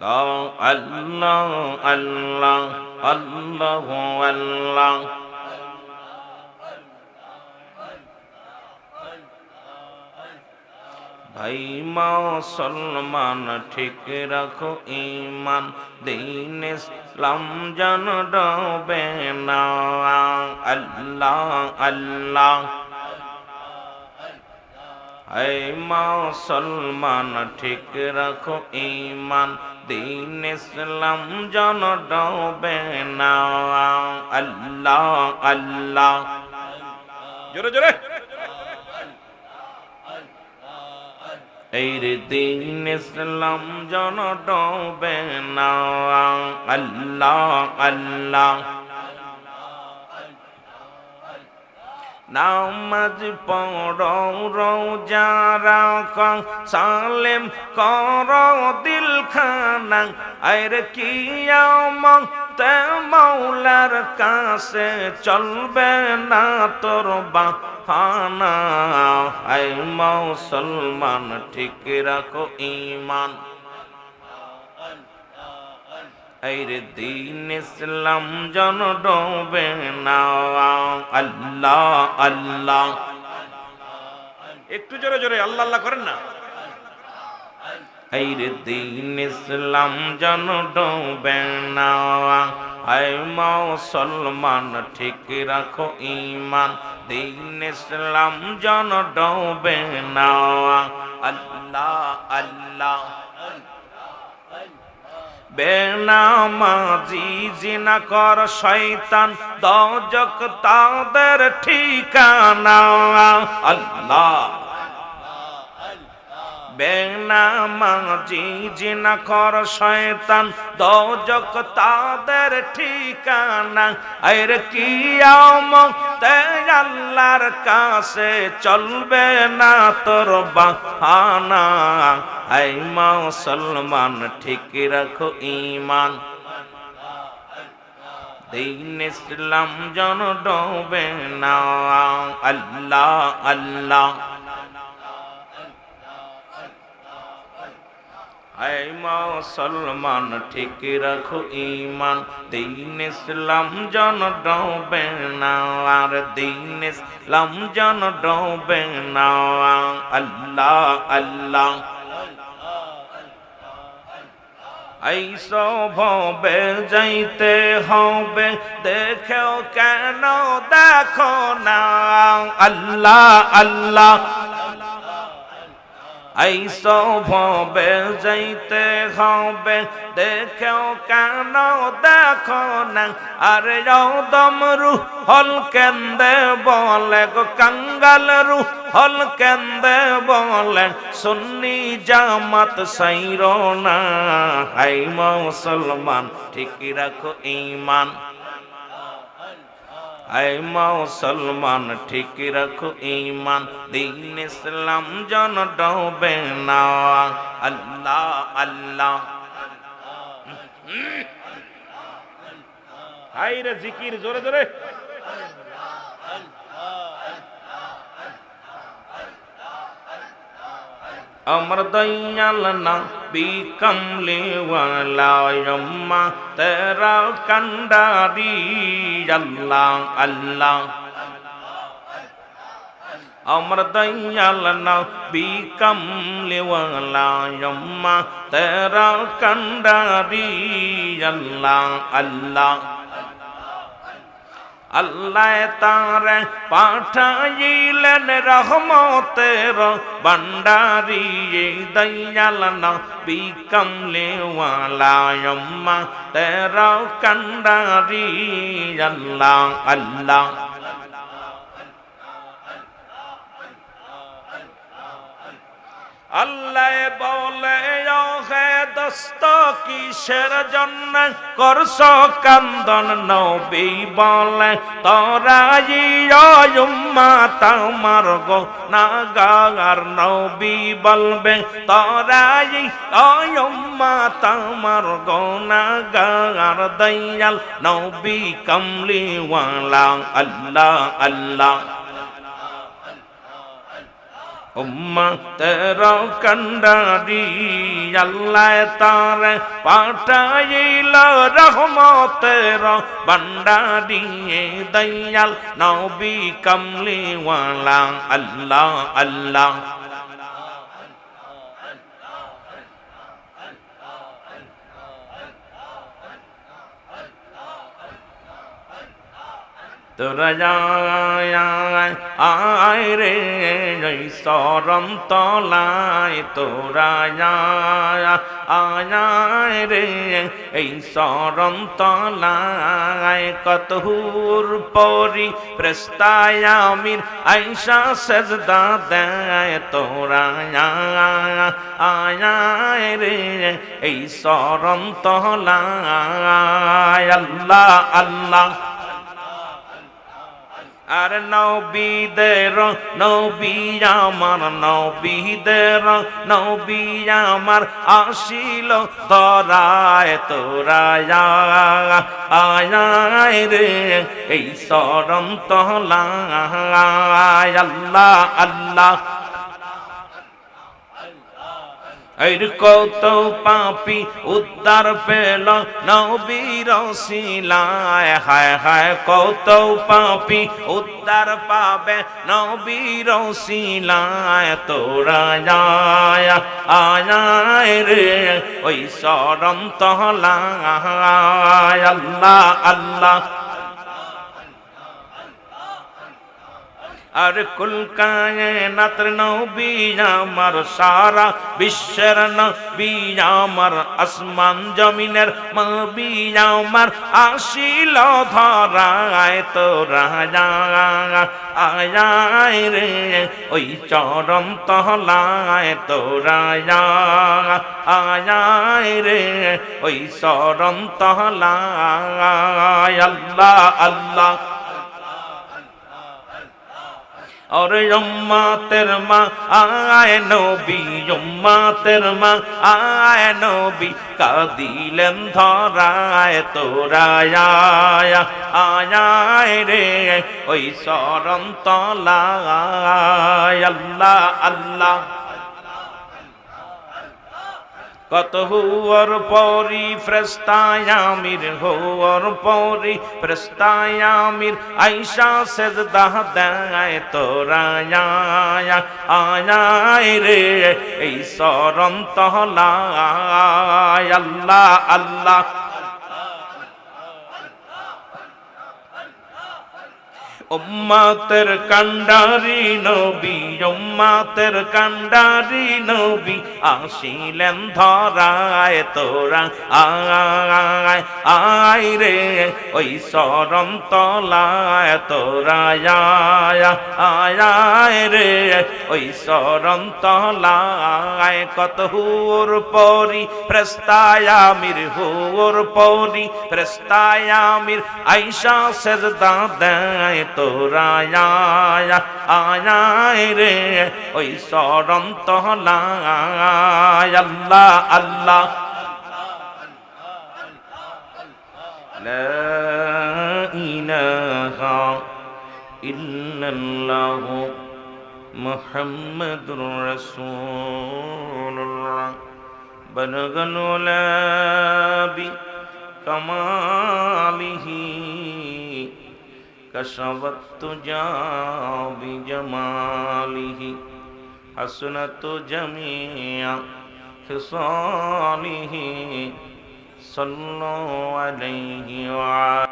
আল্লাহ আল্লাহ আল্লাহ আল্লাহ ভাই মুসলমান ঠিক রাখো ইমান দিন ইসলাম জন ডবে না। আল্লাহ আল্লাহ। এই মুসলমান ঠিক রাখো ইমান দিন ইসলাম জন ডবে না। আল্লাহ আল্লাহ। জোরে জোরে। এই দিন ইসলাম জন ডবে না। আল্লাহ আল্লাহ। নামাজ পড়ো, রোজা রাখ, সালেম কর দিল খানা আর কিয়ামতে মৌলার কাছে চলবে না তোর বাহানা। আই মুসলমান, ঠিক রাখো ইমান আইরে দিন ইসলাম জন ডোবে না। আল্লাহ আল্লাহ। একটু জোরে জোরে আল্লাহ আল্লাহ করেন না। আইরে দিন ইসলাম জন ডোবে না। আয় মুসলমান ঠিক রাখো ইমান দিন ইসলাম জন ডোবে না। আল্লাহ আল্লাহ। বেনামাজি জিনা কর শয়তান দজক তাদের ঠিকানা। আল্লাহ। তাদের ঠিকানা। আর কিয়ামতে আল্লাহর কাছে চলবে না তোর বাহানা। আই মুসলমান, ঠিক রাখো ইমান দিন ইসলাম জন ডোবে না। আল্লাহ আল্লাহ। আই মুসলমান, ঠিক রাখো ইমান দিন ইসলাম জন ডোবে না, আর দিন ইসলাম জন ডোবে না। আল্লাহ আল্লাহ। আইস ভবে, যাইতে হবে, দেখেও কেন দেখো না। আল্লাহ আল্লাহ আইস ভবে যাইতে হবে। দেখেও কেন দেখো না? আরে দম রু হল কেন্দে বলে গো কাঙ্গাল রু হল কেন্দে বলে, সুন্নি জামাত সাইর না। হাই মুসলমান, ঠিক রাখো ইমান আয় মুসলমান ঠিক রাখো ইমান দিন ইসলাম জন ডবে না। আল্লাহ আল্লাহ। হাইরে জিকির জোরে জোরে। আমার দয়াল না বিকমলিওয়ালা যম্মা তেরা কান্ডারি আল্লাহ আল্লাহ আমার দয়াল নবী কমলেওয়ালা যম্মা তেরা কান্ডারি আল্লাহ আল্লাহ আল্লাহ তার পাঠাইলেন রহমতের ভান্ডারি দয়াল নবী কমলে ওয়ালায়ম্মা তেরা কন্ডারি আল্লাহ আল্লাহ। আল্লাহ বলে হে দোস্ত, কিসের জন্য করছ কান্দন? নবী বলে তোরাই উম্মা তামার গো নাগার। নবী বলবে তোরাই উম্মা তামার গো নাগার দয়াল। নবী কমলিওয়ালা, আল্লাহ আল্লাহ। উম্মতের কন্ডারি আল্লাহ তার পাঠাইল রহমতের বন্ডারি দয়াল নবী কমলিওয়ালা আল্লাহ আল্লাহ তোরা যায় আয় রে, এই সরম তলায় তোরা যায় আয় রে, এই সরম তলায় কতহুর পরি প্রস্তায় আমির আইসা সেজদা দেয় তোরা আয় রে, এই সরম তলায়, আল্লাহ আল্লাহ আর নবীদের নবী আমার, নবীদের নবী আমার আসিল তরায় তোরায়, আয় রে, এই সরম তহলায় আল্লাহ আল্লাহ এর কত পাপি উদ্ধার পেল নবীর শিলায়। হায় হায় কত পাপি উদ্ধার পাবে নবীর শিলায়। তোরা যায়, আয় রে, ওই সরম তহলায় আল্লাহ আল্লাহ আর কুলকায়নাত নবী আমার সারা বিশ্বের নবী আমার আসমান জমিনের নবী আমার আসিল ধরায় তোরা আয় রে, ওই চরম তহলায় তোরা আয় রে, ওই চরম তহলায়। আল্লাহ আল্লাহ اور اماتر ماں آئے نبی اماتر ماں آئے نبی کا دیلن ধরায় তোরায় আয় রে ওই সরন্তলায় আল্লাহ আল্লাহ কত হুয়ার পরি ফ্রেস্তায়ামির হুয়ার পরি ফ্রেস্তায়ামির আইসা সেজদাহ দেয় তোরা, আয় রে, এই সরন্ত আল্লাহ আল্লাহ। উম্মাতের কান্ডারি নবী, উম্মাতের কান্ডারি নবী, আসিলেন ধরায় তোরা, আয় আয় রে, ওই সরম তলায় তোরা, আয় আয় রে, ওই সরম তলায় কত হুর পরি প্রস্তায়ামির হুর পরি প্রস্তায়ামির আইসা সেজদা দেয় তোরা আয় রে ওই সরন্ত আল্লাহ আল্লাহ ইলাহা ইল্লাল্লাহু মুহাম্মাদুর রাসূলুল্লাহ। বলগল বি কমালিহি। कशवत्तुजा जमाली हसनतु जमीया खिसालिहि सल्लल्लाहु अलैहि व